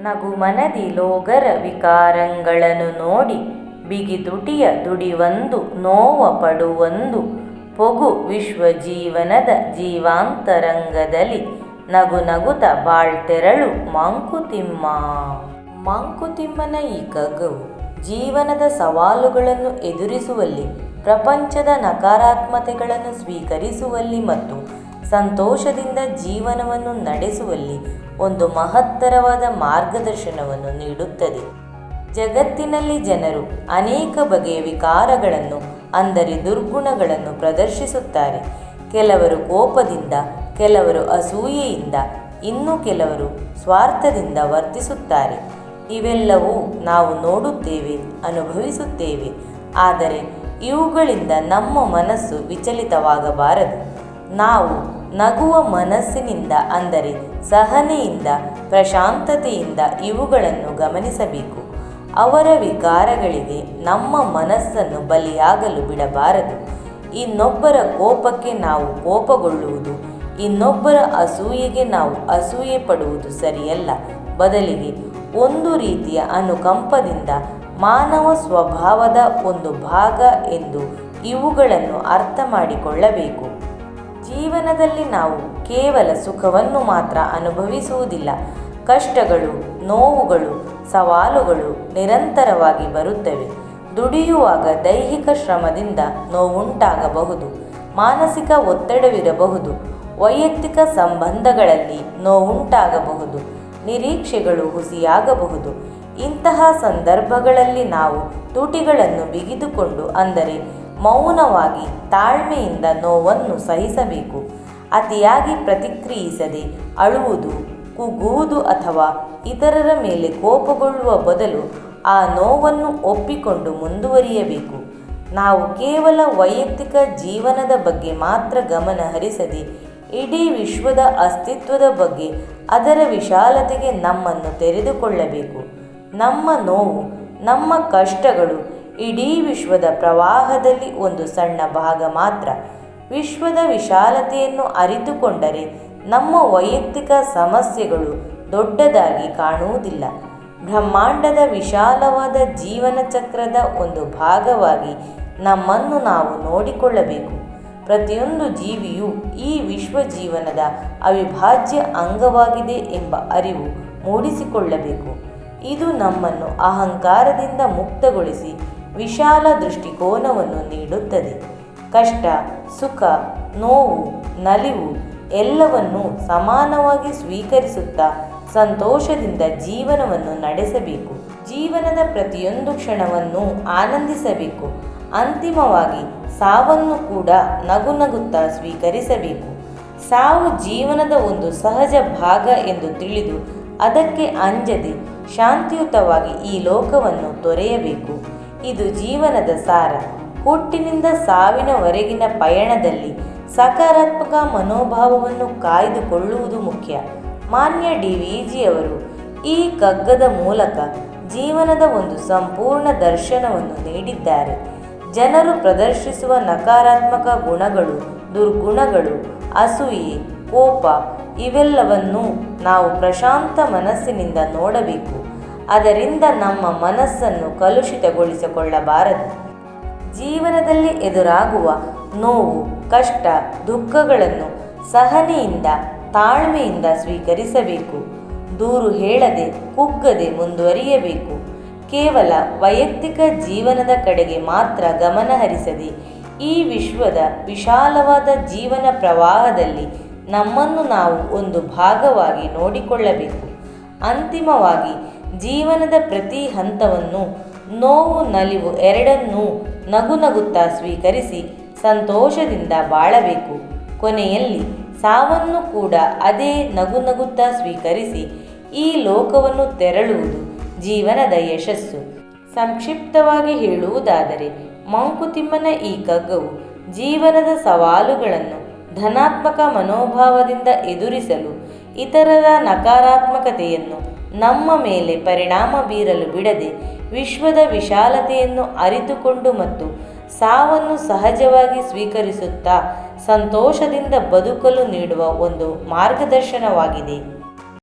ನಗುಮನದಿ ಲೋಗರ ವಿಕಾರಂಗಳನ್ನು ನೋಡಿ ಬಿಗಿತುಟಿಯ ದುಡಿವಂದು ನೋವ ಪಡುವಂದು ಪೊಗು ವಿಶ್ವ ಜೀವನದ ಜೀವಾಂತರಂಗದಲ್ಲಿ ನಗು ನಗುತ ಬಾಳ್ತೆರಳು ಮಂಕುತಿಮ್ಮ. ಮಂಕುತಿಮ್ಮನ ಈ ಕಗ್ಗವು ಜೀವನದ ಸವಾಲುಗಳನ್ನು ಎದುರಿಸುವಲ್ಲಿ, ಪ್ರಪಂಚದ ನಕಾರಾತ್ಮತೆಗಳನ್ನು ಸ್ವೀಕರಿಸುವಲ್ಲಿ ಮತ್ತು ಸಂತೋಷದಿಂದ ಜೀವನವನ್ನು ನಡೆಸುವಲ್ಲಿ ಒಂದು ಮಹತ್ತರವಾದ ಮಾರ್ಗದರ್ಶನವನ್ನು ನೀಡುತ್ತದೆ. ಜಗತ್ತಿನಲ್ಲಿ ಜನರು ಅನೇಕ ಬಗೆಯ ವಿಕಾರಗಳನ್ನು, ಅಂದರೆ ದುರ್ಗುಣಗಳನ್ನು ಪ್ರದರ್ಶಿಸುತ್ತಾರೆ. ಕೆಲವರು ಕೋಪದಿಂದ, ಕೆಲವರು ಅಸೂಯೆಯಿಂದ, ಇನ್ನು ಕೆಲವರು ಸ್ವಾರ್ಥದಿಂದ ವರ್ತಿಸುತ್ತಾರೆ. ಇವೆಲ್ಲವೂ ನಾವು ನೋಡುತ್ತೇವೆ, ಅನುಭವಿಸುತ್ತೇವೆ. ಆದರೆ ಇವುಗಳಿಂದ ನಮ್ಮ ಮನಸ್ಸು ವಿಚಲಿತವಾಗಬಾರದು. ನಾವು ನಗುವ ಮನಸ್ಸಿನಿಂದ ಅಂದರೆ ಸಹನೆಯಿಂದ, ಪ್ರಶಾಂತತೆಯಿಂದ ಇವುಗಳನ್ನು ಗಮನಿಸಬೇಕು. ಅವರ ವಿಕಾರಗಳಿಗೆ ನಮ್ಮ ಮನಸ್ಸನ್ನು ಬಲಿಯಾಗಲು ಬಿಡಬಾರದು. ಇನ್ನೊಬ್ಬರ ಕೋಪಕ್ಕೆ ನಾವು ಕೋಪಗೊಳ್ಳುವುದು, ಇನ್ನೊಬ್ಬರ ಅಸೂಯೆಗೆ ನಾವು ಅಸೂಯೆ ಪಡುವುದು ಸರಿಯಲ್ಲ. ಬದಲಿಗೆ ಒಂದು ರೀತಿಯ ಅನುಕಂಪದಿಂದ ಮಾನವ ಸ್ವಭಾವದ ಒಂದು ಭಾಗ ಎಂದು ಇವುಗಳನ್ನು ಅರ್ಥ ಮಾಡಿಕೊಳ್ಳಬೇಕು ಜೀವನದಲ್ಲಿ ನಾವು ಕೇವಲ ಸುಖವನ್ನು ಮಾತ್ರ ಅನುಭವಿಸುವುದಿಲ್ಲ. ಕಷ್ಟಗಳು, ನೋವುಗಳು, ಸವಾಲುಗಳು ನಿರಂತರವಾಗಿ ಬರುತ್ತವೆ. ದುಡಿಯುವಾಗ ದೈಹಿಕ ಶ್ರಮದಿಂದ ನೋವುಂಟಾಗಬಹುದು. ಮಾನಸಿಕ ಒತ್ತಡವಿರಬಹುದು. ವೈಯಕ್ತಿಕ ಸಂಬಂಧಗಳಲ್ಲಿ ನೋವುಂಟಾಗಬಹುದು. ನಿರೀಕ್ಷೆಗಳು ಹುಸಿಯಾಗಬಹುದು. ಇಂತಹ ಸಂದರ್ಭಗಳಲ್ಲಿ ನಾವು ತುಟಿಗಳನ್ನು ಬಿಗಿದುಕೊಂಡು ಅಂದರೆ ಮೌನವಾಗಿ ತಾಳ್ಮೆಯಿಂದ ನೋವನ್ನು ಸಹಿಸಬೇಕು. ಅತಿಯಾಗಿ ಪ್ರತಿಕ್ರಿಯಿಸದೆ ಅಳುವುದು ಕುಗ್ಗುವುದು ಅಥವಾ ಇತರರ ಮೇಲೆ ಕೋಪಗೊಳ್ಳುವ ಬದಲು ಆ ನೋವನ್ನು ಒಪ್ಪಿಕೊಂಡು ಮುಂದುವರಿಯಬೇಕು. ನಾವು ಕೇವಲ ವೈಯಕ್ತಿಕ ಜೀವನದ ಬಗ್ಗೆ ಮಾತ್ರ ಗಮನ ಹರಿಸದೆ ಇಡೀ ವಿಶ್ವದ ಅಸ್ತಿತ್ವದ ಬಗ್ಗೆ ಅದರ ವಿಶಾಲತೆಗೆ ನಮ್ಮನ್ನು ತೆರೆದುಕೊಳ್ಳಬೇಕು. ನಮ್ಮ ನೋವು, ನಮ್ಮ ಕಷ್ಟಗಳು ಇಡೀ ವಿಶ್ವದ ಪ್ರವಾಹದಲ್ಲಿ ಒಂದು ಸಣ್ಣ ಭಾಗ ಮಾತ್ರ ವಿಶ್ವದ ವಿಶಾಲತೆಯನ್ನು ಅರಿತುಕೊಂಡರೆ ನಮ್ಮ ವೈಯಕ್ತಿಕ ಸಮಸ್ಯೆಗಳು ದೊಡ್ಡದಾಗಿ ಕಾಣುವುದಿಲ್ಲ. ಬ್ರಹ್ಮಾಂಡದ ವಿಶಾಲವಾದ ಜೀವನ ಚಕ್ರದ ಒಂದು ಭಾಗವಾಗಿ ನಮ್ಮನ್ನು ನಾವು ನೋಡಿಕೊಳ್ಳಬೇಕು. ಪ್ರತಿಯೊಂದು ಜೀವಿಯು ಈ ವಿಶ್ವ ಜೀವನದ ಅವಿಭಾಜ್ಯ ಅಂಗವಾಗಿದೆ ಎಂಬ ಅರಿವು ಮೂಡಿಸಿಕೊಳ್ಳಬೇಕು. ಇದು ನಮ್ಮನ್ನು ಅಹಂಕಾರದಿಂದ ಮುಕ್ತಗೊಳಿಸಿ ವಿಶಾಲ ದೃಷ್ಟಿಕೋನವನ್ನು ನೀಡುತ್ತದೆ. ಕಷ್ಟ, ಸುಖ, ನೋವು, ನಲಿವು ಎಲ್ಲವನ್ನೂ ಸಮಾನವಾಗಿ ಸ್ವೀಕರಿಸುತ್ತಾ ಸಂತೋಷದಿಂದ ಜೀವನವನ್ನು ನಡೆಸಬೇಕು. ಜೀವನದ ಪ್ರತಿಯೊಂದು ಕ್ಷಣವನ್ನು ಆನಂದಿಸಬೇಕು. ಅಂತಿಮವಾಗಿ ಸಾವನ್ನು ಕೂಡ ನಗು ನಗುತ್ತಾ ಸ್ವೀಕರಿಸಬೇಕು. ಸಾವು ಜೀವನದ ಒಂದು ಸಹಜ ಭಾಗ ಎಂದು ತಿಳಿದು ಅದಕ್ಕೆ ಅಂಜದೆ ಶಾಂತಿಯುತವಾಗಿ ಈ ಲೋಕವನ್ನು ತೊರೆಯಬೇಕು. ಇದು ಜೀವನದ ಸಾರ. ಹುಟ್ಟಿನಿಂದ ಸಾವಿನವರೆಗಿನ ಪಯಣದಲ್ಲಿ ಸಕಾರಾತ್ಮಕ ಮನೋಭಾವವನ್ನು ಕಾಯ್ದುಕೊಳ್ಳುವುದು ಮುಖ್ಯ. ಮಾನ್ಯ ಡಿ. ವಿ. ಜಿಯವರು ಈ ಕಗ್ಗದ ಮೂಲಕ ಜೀವನದ ಒಂದು ಸಂಪೂರ್ಣ ದರ್ಶನವನ್ನು ನೀಡಿದ್ದಾರೆ. ಜನರು ಪ್ರದರ್ಶಿಸುವ ನಕಾರಾತ್ಮಕ ಗುಣಗಳು, ದುರ್ಗುಣಗಳು, ಅಸೂಯೆ, ಕೋಪ ಇವೆಲ್ಲವನ್ನೂ ನಾವು ಪ್ರಶಾಂತ ಮನಸ್ಸಿನಿಂದ ನೋಡಬೇಕು. ಅದರಿಂದ ನಮ್ಮ ಮನಸ್ಸನ್ನು ಕಲುಷಿತಗೊಳಿಸಿಕೊಳ್ಳಬಾರದು. ಜೀವನದಲ್ಲಿ ಎದುರಾಗುವ ನೋವು, ಕಷ್ಟ, ದುಃಖಗಳನ್ನು ಸಹನೆಯಿಂದ, ತಾಳ್ಮೆಯಿಂದ ಸ್ವೀಕರಿಸಬೇಕು. ದೂರು ಹೇಳದೆ, ಕುಗ್ಗದೆ ಮುಂದುವರಿಯಬೇಕು. ಕೇವಲ ವೈಯಕ್ತಿಕ ಜೀವನದ ಕಡೆಗೆ ಮಾತ್ರ ಗಮನ ಹರಿಸದೆ, ಈ ವಿಶ್ವದ ವಿಶಾಲವಾದ ಜೀವನ ಪ್ರವಾಹದಲ್ಲಿ ನಮ್ಮನ್ನು ನಾವು ಒಂದು ಭಾಗವಾಗಿ ನೋಡಿಕೊಳ್ಳಬೇಕು. ಅಂತಿಮವಾಗಿ ಜೀವನದ ಪ್ರತಿ ಹಂತವನ್ನು, ನೋವು, ನಲಿವು ಎರಡನ್ನೂ ನಗು ನಗುತ್ತಾ ಸ್ವೀಕರಿಸಿ ಸಂತೋಷದಿಂದ ಬಾಳಬೇಕು. ಕೊನೆಯಲ್ಲಿ ಸಾವನ್ನು ಕೂಡ ಅದೇ ನಗು ನಗುತ್ತಾ ಸ್ವೀಕರಿಸಿ ಈ ಲೋಕವನ್ನು ತೆರಳುವುದು ಜೀವನದ ಯಶಸ್ಸು. ಸಂಕ್ಷಿಪ್ತವಾಗಿ ಹೇಳುವುದಾದರೆ, ಮಂಕುತಿಮ್ಮನ ಈ ಕಗ್ಗವು ಜೀವನದ ಸವಾಲುಗಳನ್ನು ಧನಾತ್ಮಕ ಮನೋಭಾವದಿಂದ ಎದುರಿಸಲು, ಇತರರ ನಕಾರಾತ್ಮಕತೆಯನ್ನು ನಮ್ಮ ಮೇಲೆ ಪರಿಣಾಮ ಬೀರಲು ಬಿಡದೆ ವಿಶ್ವದ ವಿಶಾಲತೆಯನ್ನು ಅರಿತುಕೊಂಡು ಮತ್ತು ಸಾವನ್ನು ಸಹಜವಾಗಿ ಸ್ವೀಕರಿಸುತ್ತಾ ಸಂತೋಷದಿಂದ ಬದುಕಲು ನೀಡುವ ಒಂದು ಮಾರ್ಗದರ್ಶನವಾಗಿದೆ.